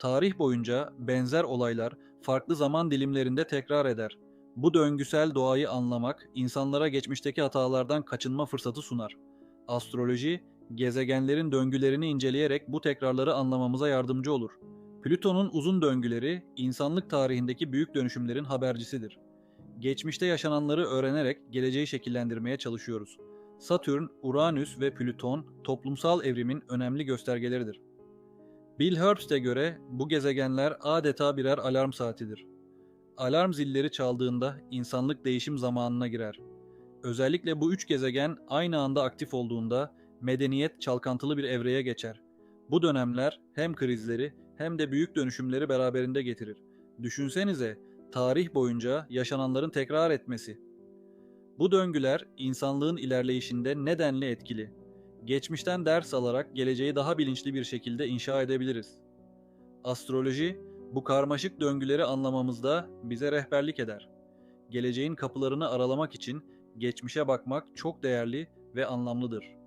Tarih boyunca benzer olaylar farklı zaman dilimlerinde tekrar eder. Bu döngüsel doğayı anlamak insanlara geçmişteki hatalardan kaçınma fırsatı sunar. Astroloji, gezegenlerin döngülerini inceleyerek bu tekrarları anlamamıza yardımcı olur. Plüton'un uzun döngüleri insanlık tarihindeki büyük dönüşümlerin habercisidir. Geçmişte yaşananları öğrenerek geleceği şekillendirmeye çalışıyoruz. Satürn, Uranüs ve Plüton toplumsal evrimin önemli göstergeleridir. Bill Herbst'e göre bu gezegenler adeta birer alarm saatidir. Alarm zilleri çaldığında insanlık değişim zamanına girer. Özellikle bu üç gezegen aynı anda aktif olduğunda medeniyet çalkantılı bir evreye geçer. Bu dönemler hem krizleri hem de büyük dönüşümleri beraberinde getirir. Düşünsenize, tarih boyunca yaşananların tekrar etmesi. Bu döngüler insanlığın ilerleyişinde nedenli etkili. Geçmişten ders alarak geleceği daha bilinçli bir şekilde inşa edebiliriz. Astroloji, bu karmaşık döngüleri anlamamızda bize rehberlik eder. Geleceğin kapılarını aralamak için geçmişe bakmak çok değerli ve anlamlıdır.